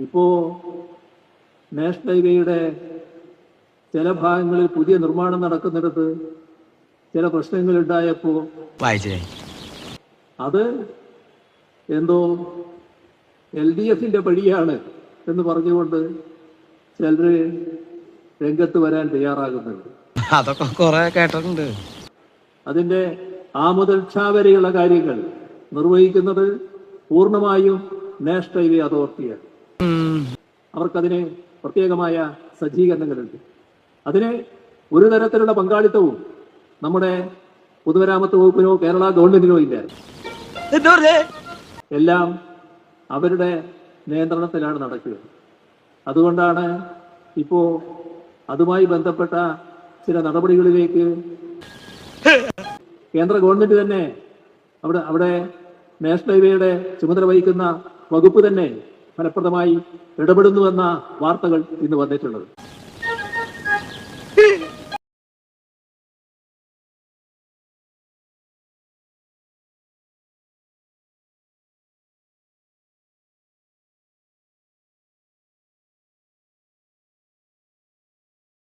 ഇപ്പോ നാഷണൽ ഹൈവേയുടെ ചില ഭാഗങ്ങളിൽ പുതിയ നിർമ്മാണം നടക്കുന്നിടത്ത് ചില പ്രശ്നങ്ങൾ ഉണ്ടായപ്പോ വായിച്ചേ. അത് എന്തോ എൽ ഡി എഫിന്റെ പഴിയാണ് എന്ന് പറഞ്ഞുകൊണ്ട് ചിലര് രംഗത്ത് വരാൻ തയ്യാറാകുന്നുണ്ട്. അതൊക്കെ കുറെ കേട്ടിട്ടുണ്ട്. അതിന്റെ ആ മുതൽ ക്ഷ വരെയുള്ള കാര്യങ്ങൾ നിർവഹിക്കുന്നത് പൂർണമായും നാഷണൽ ഹൈവേ അതോറിറ്റിയാണ്. അവർക്കതിന് പ്രത്യേകമായ സജ്ജീകരണങ്ങളുണ്ട്. അതിന് ഒരു തരത്തിലുള്ള പങ്കാളിത്തവും നമ്മുടെ പൊതുമരാമത്ത് വകുപ്പിനോ കേരള ഗവൺമെന്റിനോ ഇല്ല. എല്ലാം അവരുടെ നിയന്ത്രണത്തിലാണ് നടക്കുക. അതുകൊണ്ടാണ് ഇപ്പോ അതുമായി ബന്ധപ്പെട്ട ചില നടപടികളിലേക്ക് കേന്ദ്ര ഗവൺമെന്റ് തന്നെ അവിടെ അവിടെ നാഷണൽ ഹൈവേയുടെ ചുമതല വഹിക്കുന്ന വകുപ്പ് തന്നെ ഫലപ്രദമായി ഇടപെടുന്നുവെന്ന വാർത്തകൾ ഇന്ന് വന്നിട്ടുള്ളത്.